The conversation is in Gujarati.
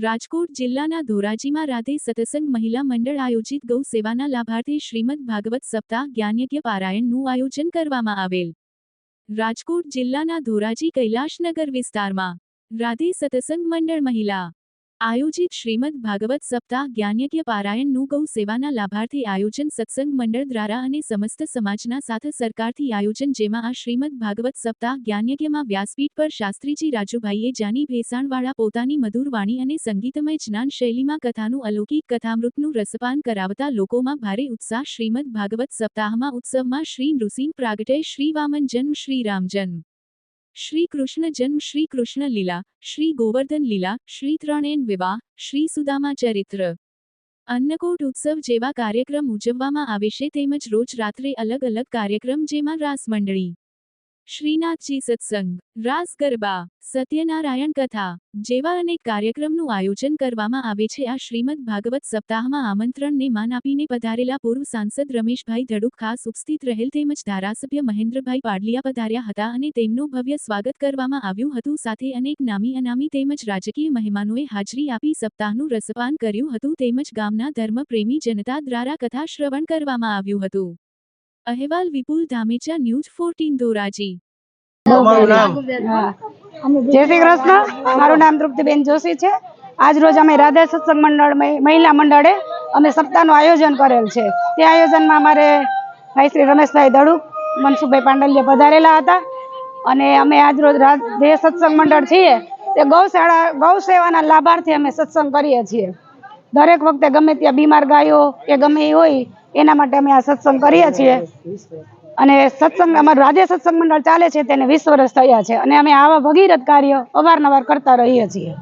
રાજકોટ જિલ્લાના ધોરાજીમાં રાધે સતસંગ મહિલા મંડળ આયોજિત ગૌ સેવાના લાભાર્થે શ્રીમદ ભાગવત સપ્તાહ જ્ઞાનયજ્ઞ પારાયણનું આયોજન કરવામાં આવેલ. રાજકોટ જિલ્લાના ધોરાજી કૈલાશનગર વિસ્તારમાં રાધે સતસંગ મંડળ મહિલા આયોજિત શ્રીમદ ભાગવત સપ્તાહ જ્ઞાનયજ્ઞ પારાયણનું ગૌ સેવાના લાભાર્થી આયોજન સત્સંગ મંડળ દ્વારા અને સમસ્ત સમાજના સાથે સરકારથી આયોજન જેમાં આ શ્રીમદ ભાગવત સપ્તાહ જ્ઞાનયજ્ઞમાં વ્યાસપીઠ પર શાસ્ત્રીજી રાજુભાઈએ જાની ભેસાણવાળા પોતાની મધુર વાણી અને સંગીતમય જ્ઞાન શૈલીમાં કથાનું અલૌકિક કથામૃતનું રસપાન કરાવતા લોકોમાં ભારે ઉત્સાહ શ્રીમદ ભાગવત સપ્તાહમાં ઉત્સવમાં શ્રી નૃસિંહ પ્રાગટય શ્રી વામન જન્મ શ્રી રામ જન્મ. શ્રી કૃષ્ણ જન્મ શ્રી કૃષ્ણ લીલા, શ્રી ગોવર્ધન લીલા, શ્રી ત્રણેન વિવાહ, શ્રી સુદામા ચરિત્ર. અન્નકૂટ ઉત્સવ જેવા કાર્યક્રમ ઉજવવામાં આવે છે તેમજ રોજ રાત્રે અલગ અલગ કાર્યક્રમ જેમાં રાસ મંડળી શ્રીનાથજી સત્સંગ, રાસ ગરબા, સત્યનારાયણ કથા, જેવા અનેક કાર્યક્રમનું આયોજન કરવામાં આવે છે. આ શ્રીમદ ભાગવત સપ્તાહમાં આમંત્રણને માન આપીને પધારેલા પૂર્વ સાંસદ રમેશભાઈ ધડુક ખાસ ઉપસ્થિત રહેલ તેમજ ધારાસભ્ય મહેન્દ્રભાઈ પાડલિયા પધાર્યા હતા અને તેમનું ભવ્ય સ્વાગત કરવામાં આવ્યું હતું. સાથે અનેક નામી અનામી તેમજ રાજકીય મહેમાનોએ હાજરી આપી સપ્તાહનું રસપાન કર્યું હતું. તેમજ ગામના ધર્મપ્રેમી જનતા દ્વારા કથા શ્રવણ કરવામાં આવ્યું હતું. અહેવાલ વિપુલ ધામેચા ન્યૂઝ ફોર્ટીન ધોરાજી. જય શ્રી કૃષ્ણ. મારું નામ તૃપ્તિબેન જોશી છે. આજ રોજ અમે રાધા સત્સંગ મંડળ મહિલા મંડળે અમે સપ્તાહનું આયોજન કરેલ છે. તે આયોજનમાં અમારે ભાઈ શ્રી રમેશભાઈ દડુક મનસુખભાઈ પાંડલિયા પધારેલા હતા. અને અમે આજ રોજ રાધે સત્સંગ મંડળ છીએ. તે ગૌશાળા ગૌ સેવાના લાભાર્થી અમે સત્સંગ કરીએ છીએ. દરેક વખતે ગમે ત્યાં બીમાર ગાયો કે ગમે એ હોય, એના માટે અમે આ સત્સંગ કરીએ છીએ. અને સત્સંગ, અમારું રાજ્ય સત્સંગ મંડળ ચાલે છે, તેને વીસ વર્ષ થયા છે. અને અમે આવા ભગીરથ કાર્ય અવારનવાર કરતા રહીએ છીએ.